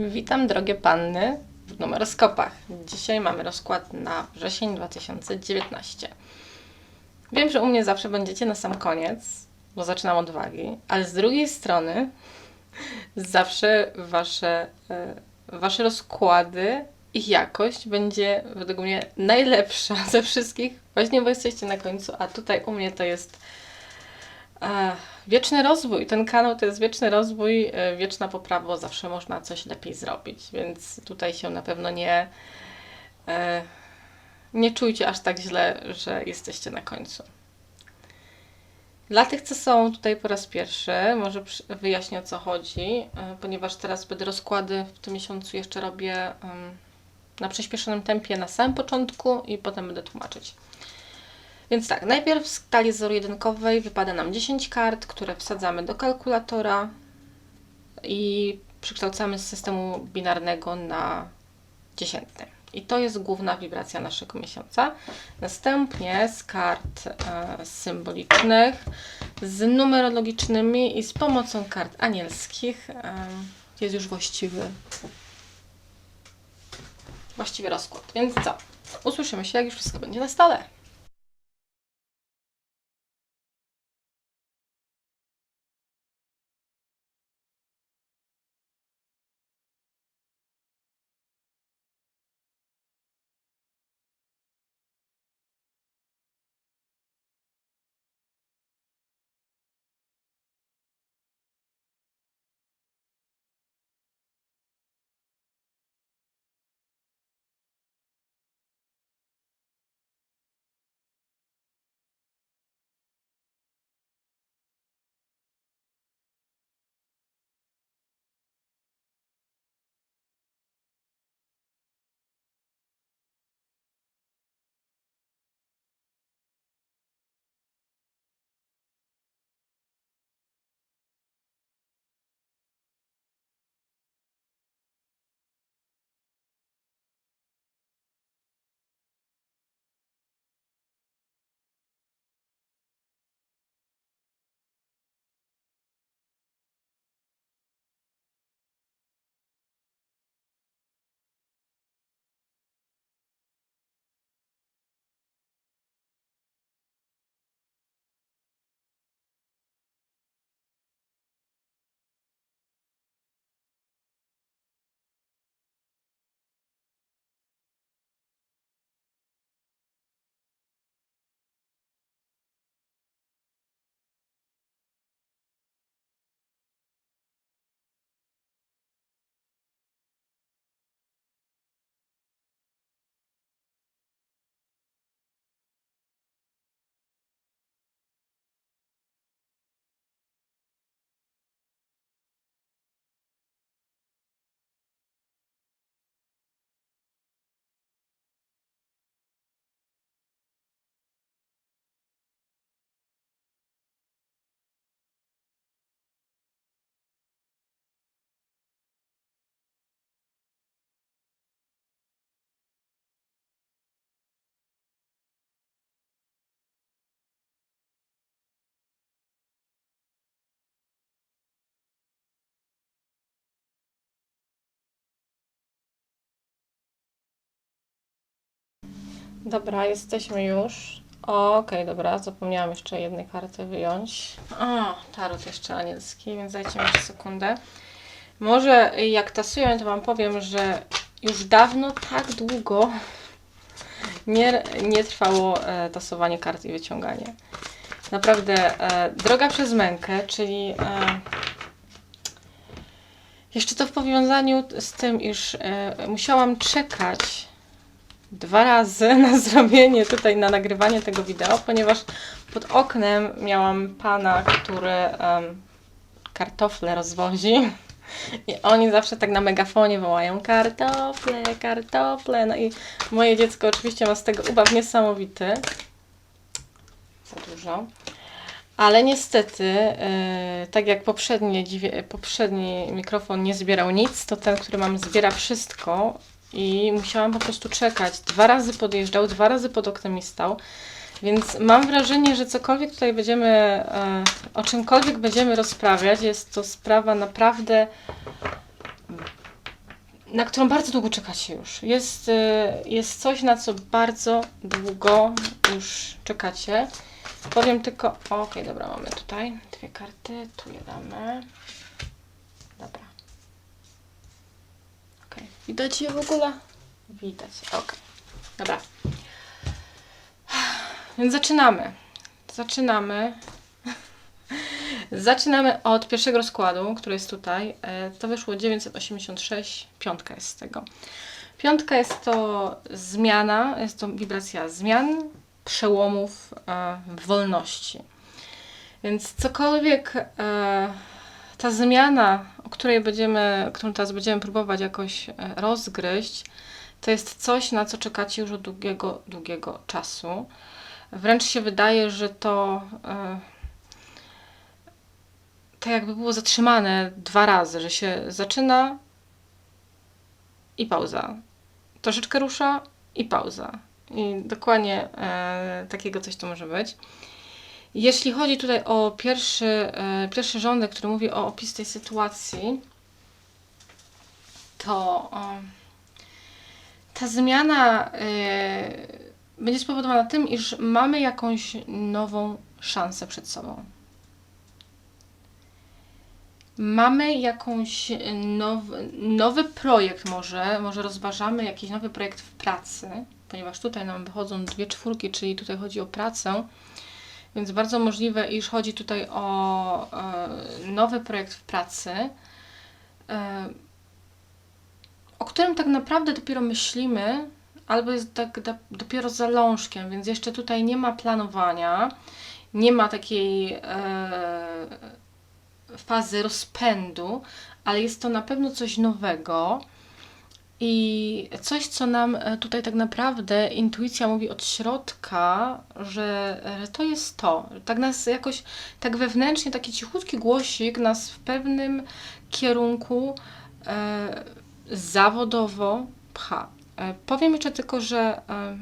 Witam drogie panny w numeroskopach. Dzisiaj mamy rozkład na wrzesień 2019. Wiem, że u mnie zawsze będziecie na sam koniec, bo zaczynam od wagi, ale z drugiej strony zawsze wasze, e, wasze rozkłady, ich jakość będzie według mnie najlepsza ze wszystkich, właśnie bo jesteście na końcu, a tutaj u mnie to jest wieczny rozwój. Ten kanał to jest wieczny rozwój, e, wieczna poprawa, bo zawsze można coś lepiej zrobić, więc tutaj się na pewno nie, e, nie czujcie aż tak źle, że jesteście na końcu. Dla tych, co są tutaj po raz pierwszy, może wyjaśnię o co chodzi, e, ponieważ teraz będę rozkłady w tym miesiącu jeszcze robię na przyspieszonym tempie na samym początku i potem będę tłumaczyć. Więc tak, najpierw w skali zero-jedynkowej wypada nam 10 kart, które wsadzamy do kalkulatora i przekształcamy z systemu binarnego na dziesiętny. I to jest główna wibracja naszego miesiąca. Następnie z kart e, symbolicznych, z numerologicznymi i z pomocą kart anielskich e, jest już właściwy, właściwy rozkład. Więc co? Usłyszymy się, jak już wszystko będzie na stole. Dobra, jesteśmy już. Okej, dobra, zapomniałam jeszcze jednej karty wyjąć. O, tarot jeszcze anielski, więc dajcie mi sekundę. Może jak tasuję, to Wam powiem, że już dawno tak długo nie, nie trwało e, tasowanie kart i wyciąganie. Naprawdę e, droga przez mękę, czyli e, jeszcze to w powiązaniu z tym, iż e, musiałam czekać dwa razy na zrobienie tutaj, na nagrywanie tego wideo, ponieważ pod oknem miałam pana, który em, kartofle rozwozi. I oni zawsze tak na megafonie wołają kartofle, kartofle. No i moje dziecko oczywiście ma z tego ubaw niesamowity. Za dużo. Ale niestety, e, tak jak poprzednie, poprzedni mikrofon nie zbierał nic, to ten, który mam, zbiera wszystko i musiałam po prostu czekać. Dwa razy podjeżdżał, dwa razy pod oknem mi stał. Więc mam wrażenie, że cokolwiek tutaj będziemy, e, o czymkolwiek będziemy rozprawiać, jest to sprawa naprawdę na którą bardzo długo czekacie już. Jest, y, jest coś, na co bardzo długo już czekacie. Powiem tylko, okej, dobra, mamy tutaj dwie karty, tu je damy. Dobra. Okej, widać je w ogóle? Widać, okej. Dobra. Więc zaczynamy. Zaczynamy. Zaczynamy od pierwszego rozkładu, który jest tutaj. E, To wyszło 986, piątka jest z tego. Piątka jest to zmiana, jest to wibracja zmian, przełomów, e, wolności. Więc cokolwiek e, ta zmiana, której będziemy, którą teraz będziemy próbować jakoś e, rozgryźć, to jest coś, na co czekacie już od długiego, długiego czasu. Wręcz się wydaje, że to e, tak jakby było zatrzymane dwa razy, że się zaczyna i pauza. Troszeczkę rusza i pauza. I dokładnie e, takiego coś to może być. Jeśli chodzi tutaj o pierwszy, e, pierwszy rządek, który mówi o opis tej sytuacji, to e, ta zmiana e, będzie spowodowana tym, iż mamy jakąś nową szansę przed sobą. Mamy jakąś nowy, nowy projekt może, może rozważamy jakiś nowy projekt w pracy, ponieważ tutaj nam wychodzą dwie czwórki, czyli tutaj chodzi o pracę, więc bardzo możliwe, iż chodzi tutaj o e, nowy projekt w pracy, e, o którym tak naprawdę dopiero myślimy, albo jest tak dopiero zalążkiem, więc jeszcze tutaj nie ma planowania, nie ma takiej e, fazy rozpędu, ale jest to na pewno coś nowego i coś, co nam e, tutaj tak naprawdę intuicja mówi od środka, że, że to jest to. Tak nas jakoś, tak wewnętrznie, taki cichutki głosik nas w pewnym kierunku e, zawodowo pcha. E, powiem jeszcze tylko, że e,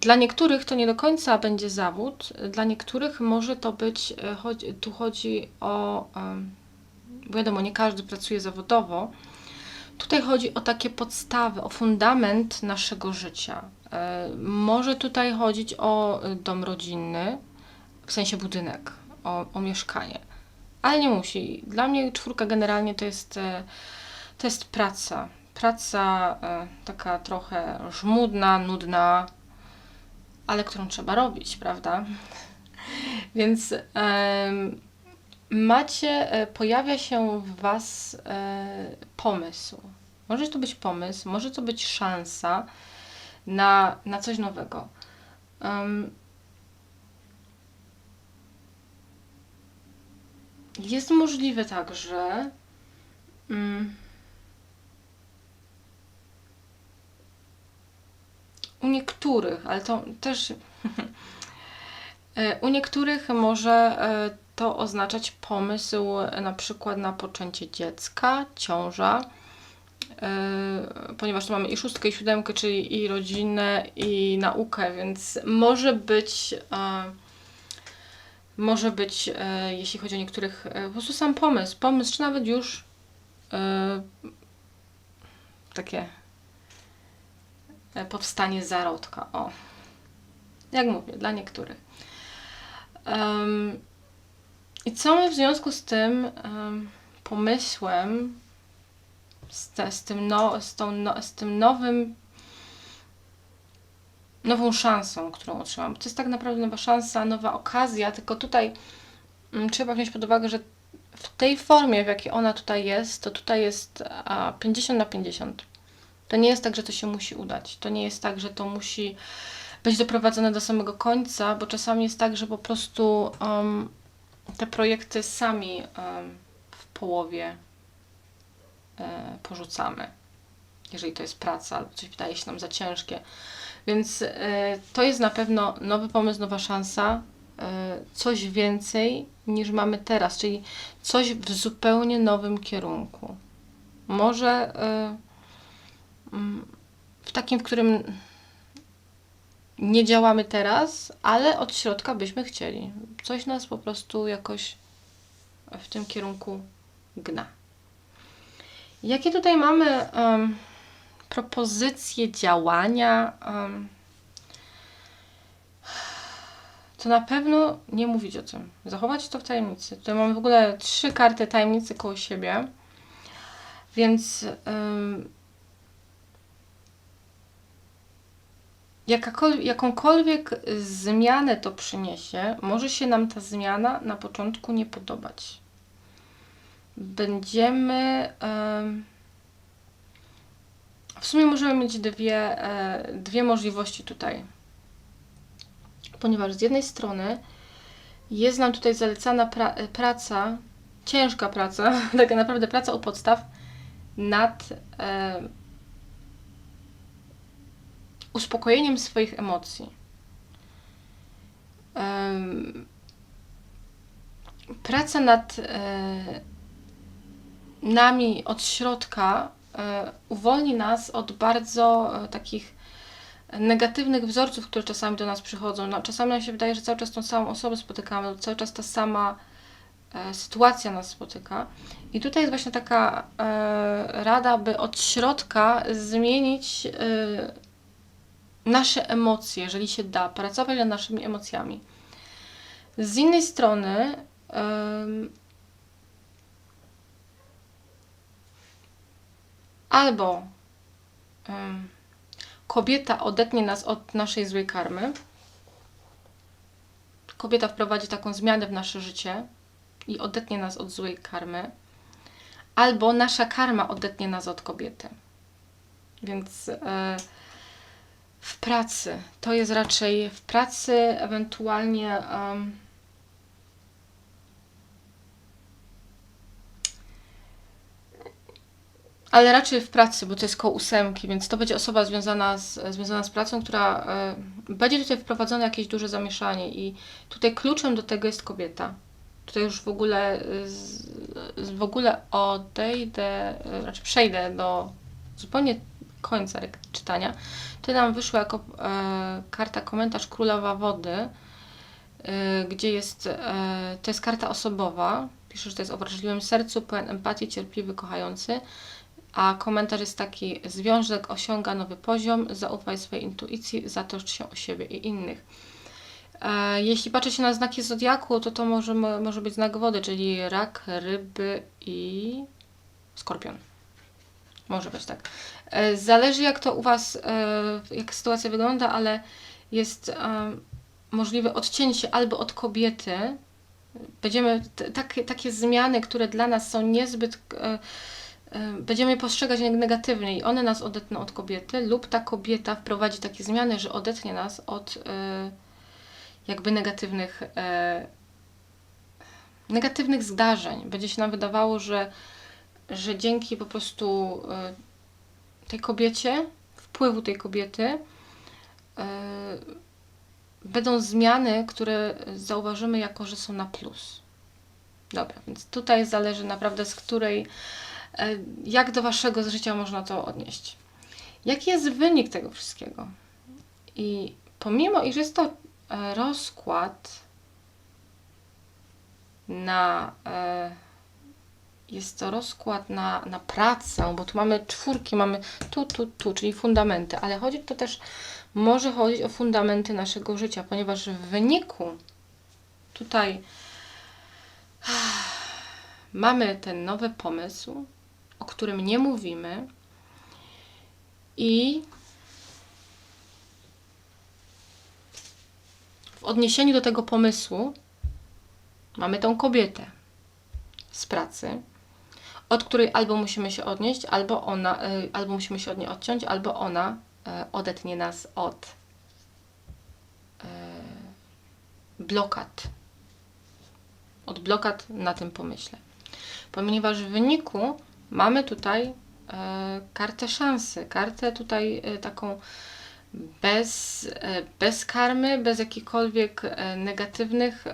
dla niektórych to nie do końca będzie zawód, dla niektórych może to być, e, tu chodzi o, em, wiadomo, nie każdy pracuje zawodowo. Tutaj chodzi o takie podstawy, o fundament naszego życia. E, Może tutaj chodzić o e, dom rodzinny, w sensie budynek, o, o mieszkanie, ale nie musi. Dla mnie czwórka generalnie to jest, e, to jest praca. Praca taka trochę żmudna, nudna, ale którą trzeba robić, prawda? Więc macie, e, pojawia się w Was e, pomysł. Może to być pomysł, może to być szansa na, na coś nowego. Jest możliwe także, mm, u niektórych, ale to też e, u niektórych może to oznaczać pomysł e, na przykład na poczęcie dziecka, ciąża, e, ponieważ tu mamy i szóstkę, i siódemkę, czyli i rodzinę, i naukę, więc może być, e, może być, jeśli chodzi o niektórych, po prostu sam pomysł, pomysł, czy nawet już takie powstanie zarodka. O, jak mówię, dla niektórych. I co my w związku z tym em, pomysłem, z, te, z, tym no, z, tą, no, z tym nowym, nową szansą, którą otrzymam? To jest tak naprawdę nowa szansa, nowa okazja, tylko tutaj mm, trzeba wziąć pod uwagę, że w tej formie, w jakiej ona tutaj jest, to tutaj jest a, 50 na 50. To nie jest tak, że to się musi udać. To nie jest tak, że to musi być doprowadzone do samego końca, bo czasami jest tak, że po prostu um, te projekty sami w połowie e, porzucamy. Jeżeli to jest praca albo coś wydaje się nam za ciężkie. Więc e, to jest na pewno nowy pomysł, nowa szansa, e, coś więcej niż mamy teraz, czyli coś w zupełnie nowym kierunku. Może w takim, w którym nie działamy teraz, ale od środka byśmy chcieli. Coś nas po prostu jakoś w tym kierunku gna. Jakie tutaj mamy em, propozycje działania? em, to na pewno nie mówić o tym. Zachować to w tajemnicy. Tutaj mamy w ogóle trzy karty tajemnicy koło siebie. Więc em, jakąkolwiek zmianę to przyniesie, może się nam ta zmiana na początku nie podobać. Będziemy. em, w sumie możemy mieć dwie, e, dwie możliwości tutaj. Ponieważ z jednej strony jest nam tutaj zalecana pra, e, praca, ciężka praca, tak naprawdę praca u podstaw nad uspokojeniem swoich emocji. Em, praca nad e, nami od środka e, uwolni nas od bardzo e, takich negatywnych wzorców, które czasami do nas przychodzą. No, czasami nam się wydaje, że cały czas tą samą osobę spotykamy, cały czas ta sama sytuacja nas spotyka. I tutaj jest właśnie taka rada, by od środka zmienić nasze emocje, jeżeli się da, pracować nad naszymi emocjami. Z innej strony, albo kobieta odetnie nas od naszej złej karmy, kobieta wprowadzi taką zmianę w nasze życie i odetnie nas od złej karmy, albo nasza karma odetnie nas od kobiety. Więc e, w pracy to jest raczej w pracy, ewentualnie. em, ale raczej w pracy, bo to jest koło ósemki, więc to będzie osoba związana z, związana z pracą, która e, będzie tutaj wprowadzone jakieś duże zamieszanie i tutaj kluczem do tego jest kobieta. Tutaj już w ogóle, y, z, w ogóle odejdę, y, raczej przejdę do zupełnie końca czytania. Tutaj nam wyszła jako e, karta komentarz Królowa Wody, e, gdzie jest, e, to jest karta osobowa. Pisze, że to jest o wrażliwym sercu, pełen empatii, cierpliwy, kochający. A komentarz jest taki: Związek osiąga nowy poziom, zaufaj swojej intuicji, zatroszcz się o siebie i innych. E, Jeśli patrzy się na znaki zodiaku, to to może, może być znak wody, czyli rak, ryby i skorpion. Może być tak. E, Zależy jak to u Was, e, jak sytuacja wygląda, ale jest e, możliwe odcięcie albo od kobiety. Będziemy takie, takie zmiany, które dla nas są niezbyt. Będziemy je postrzegać neg- negatywnie i one nas odetną od kobiety, lub ta kobieta wprowadzi takie zmiany, że odetnie nas od jakby negatywnych, negatywnych zdarzeń. Będzie się nam wydawało, że, że dzięki po prostu tej kobiecie, wpływu tej kobiety, e, będą zmiany, które zauważymy jako, że są na plus. Dobra, więc tutaj zależy naprawdę z której, e, jak do Waszego życia można to odnieść. Jaki jest wynik tego wszystkiego? I pomimo, iż jest to e, rozkład na jest to rozkład na, na pracę, bo tu mamy czwórki, mamy tu, tu, tu, czyli fundamenty, ale chodzi to też, może chodzić o fundamenty naszego życia, ponieważ w wyniku tutaj mamy ten nowy pomysł, o którym nie mówimy i w odniesieniu do tego pomysłu mamy tą kobietę z pracy, od której albo musimy się odnieść, albo ona, y, albo musimy się od niej odciąć, albo ona y, odetnie nas od y, blokad. Od blokad na tym pomyśle. Ponieważ w wyniku mamy tutaj kartę szansy, kartę tutaj taką bez, bez karmy, bez jakichkolwiek negatywnych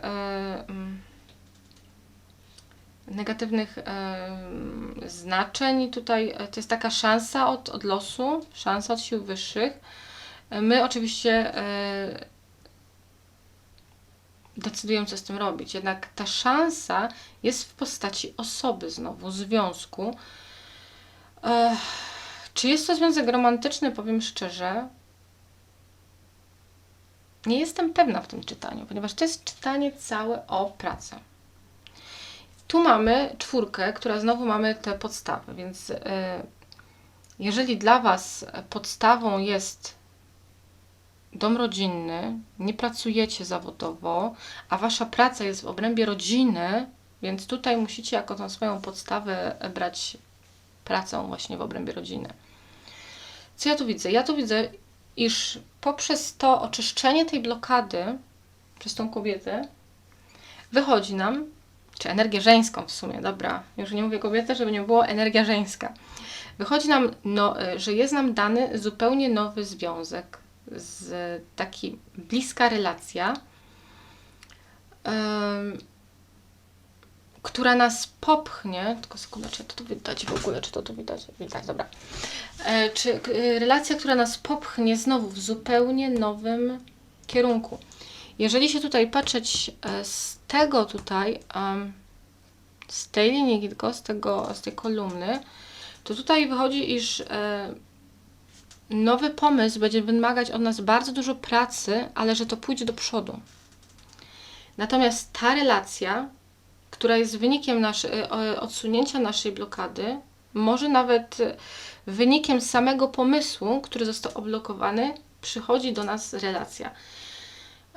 negatywnych em, znaczeń. Tutaj e, to jest taka szansa od, od losu, szansa od sił wyższych. E, My oczywiście e, decydujemy, co z tym robić. Jednak ta szansa jest w postaci osoby znowu, związku. Ech, czy jest to związek romantyczny? Powiem szczerze. Nie jestem pewna w tym czytaniu, ponieważ to jest czytanie całe o pracy. Tu mamy czwórkę, która znowu mamy te podstawy, więc y, jeżeli dla Was podstawą jest dom rodzinny, nie pracujecie zawodowo, a Wasza praca jest w obrębie rodziny, więc tutaj musicie jako tą swoją podstawę brać pracę właśnie w obrębie rodziny. Co ja tu widzę? Ja tu widzę, iż poprzez to oczyszczenie tej blokady przez tą kobietę wychodzi nam, czy energię żeńską w sumie, dobra, już nie mówię kobietę, żeby nie było energia żeńska. Wychodzi nam, no, że jest nam dany zupełnie nowy związek, z taki bliska relacja, em, która nas popchnie, tylko sekundę, czy to tu widać w ogóle, czy to tu widać? Widać, dobra. E, czy e, relacja, która nas popchnie znowu w zupełnie nowym kierunku. Jeżeli się tutaj patrzeć e, z tego tutaj, z tej linii, tylko z, tego, z tej kolumny, to tutaj wychodzi, iż e, nowy pomysł będzie wymagać od nas bardzo dużo pracy, ale że to pójdzie do przodu. Natomiast ta relacja, która jest wynikiem nasz, e, odsunięcia naszej blokady, może nawet wynikiem samego pomysłu, który został oblokowany, przychodzi do nas relacja.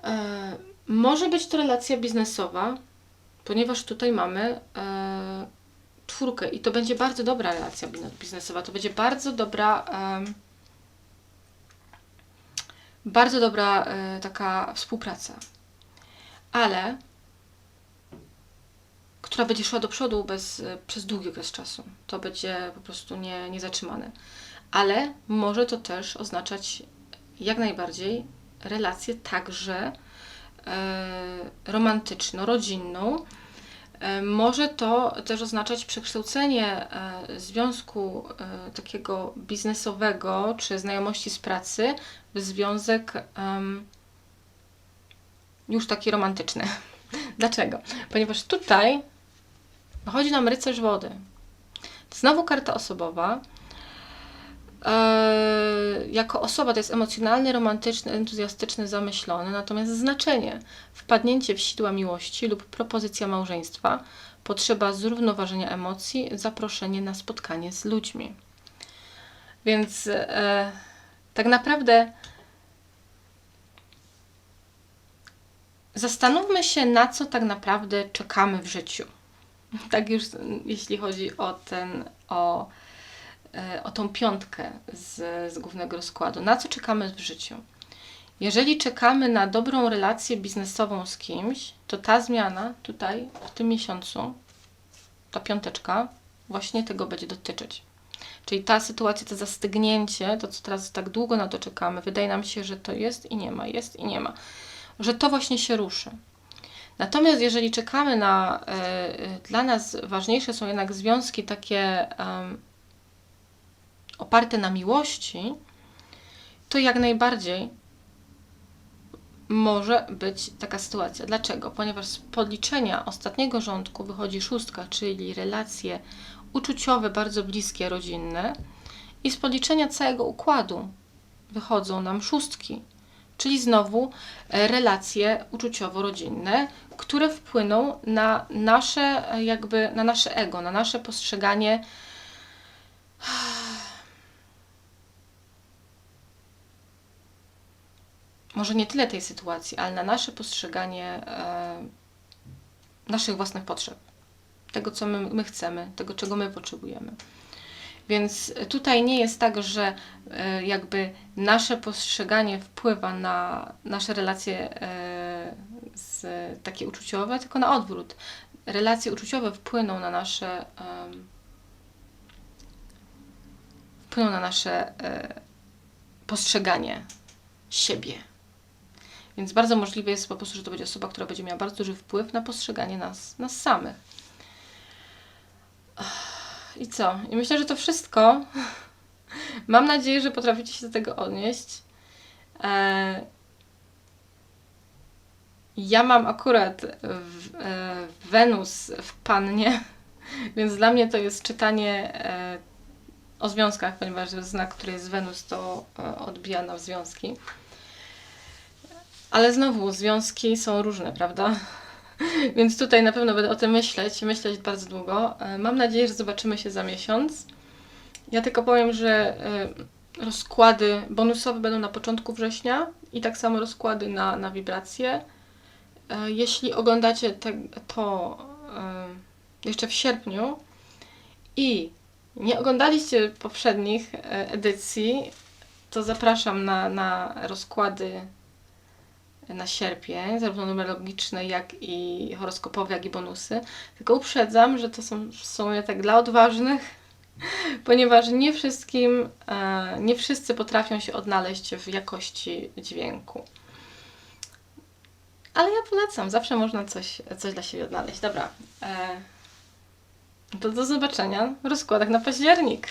E, może być to relacja biznesowa, ponieważ tutaj mamy e, czwórkę i to będzie bardzo dobra relacja biznes- biznesowa. To będzie bardzo dobra, bardzo dobra e, taka współpraca. Ale która będzie szła do przodu bez, przez długi okres czasu. To będzie po prostu nie, niezatrzymane. Ale może to też oznaczać jak najbardziej relację także e, romantyczno-rodzinną. E, Może to też oznaczać przekształcenie e, związku takiego biznesowego czy znajomości z pracy w związek już taki romantyczny. Dlaczego? Ponieważ tutaj chodzi nam rycerz wody. Znowu karta osobowa. Eee, jako osoba to jest emocjonalny, romantyczny, entuzjastyczny, zamyślony, natomiast znaczenie wpadnięcie w sidła miłości lub propozycja małżeństwa, potrzeba zrównoważenia emocji, zaproszenie na spotkanie z ludźmi. Więc e, tak naprawdę zastanówmy się, na co tak naprawdę czekamy w życiu. Tak już jeśli chodzi o ten, o e, o tą piątkę z, z głównego rozkładu. Na co czekamy w życiu? Jeżeli czekamy na dobrą relację biznesową z kimś, to ta zmiana tutaj w tym miesiącu, ta piąteczka, właśnie tego będzie dotyczyć. Czyli ta sytuacja, to zastygnięcie, to co teraz tak długo na to czekamy, wydaje nam się, że to jest i nie ma, jest i nie ma, że to właśnie się ruszy. Natomiast jeżeli czekamy na, e, e, dla nas ważniejsze są jednak związki takie oparte na miłości, to jak najbardziej może być taka sytuacja. Dlaczego? Ponieważ z podliczenia ostatniego rządku wychodzi szóstka, czyli relacje uczuciowe, bardzo bliskie, rodzinne, i z podliczenia całego układu wychodzą nam szóstki, czyli znowu e, relacje uczuciowo-rodzinne, które wpłyną na nasze, e, jakby, na nasze ego, na nasze postrzeganie może nie tyle tej sytuacji, ale na nasze postrzeganie e, naszych własnych potrzeb, tego, co my, my chcemy, tego, czego my potrzebujemy. Więc tutaj nie jest tak, że e, jakby nasze postrzeganie wpływa na nasze relacje e, z, takie uczuciowe, tylko na odwrót. Relacje uczuciowe wpłyną na nasze wpłyną na nasze postrzeganie siebie. Więc bardzo możliwe jest po prostu, że to będzie osoba, która będzie miała bardzo duży wpływ na postrzeganie nas, nas samych. I co? I myślę, że to wszystko. Mam nadzieję, że potraficie się do tego odnieść. E, Ja mam akurat e, Wenus w pannie, więc dla mnie to jest czytanie e, o związkach, ponieważ znak, który jest Wenus, to odbija na związki. Ale znowu, związki są różne, prawda? Więc tutaj na pewno będę o tym myśleć, myśleć bardzo długo. E, Mam nadzieję, że zobaczymy się za miesiąc. Ja tylko powiem, że e, rozkłady bonusowe będą na początku września i tak samo rozkłady na, na wibracje. E, Jeśli oglądacie te, to jeszcze w sierpniu i nie oglądaliście poprzednich edycji, to zapraszam na, na rozkłady na sierpień, zarówno numerologiczne, jak i horoskopowe, jak i bonusy. Tylko uprzedzam, że to są w sumie tak dla odważnych, ponieważ nie wszystkim, e, nie wszyscy potrafią się odnaleźć w jakości dźwięku. Ale ja polecam, zawsze można coś, coś dla siebie odnaleźć. Dobra, e, to do zobaczenia w rozkładach na październik.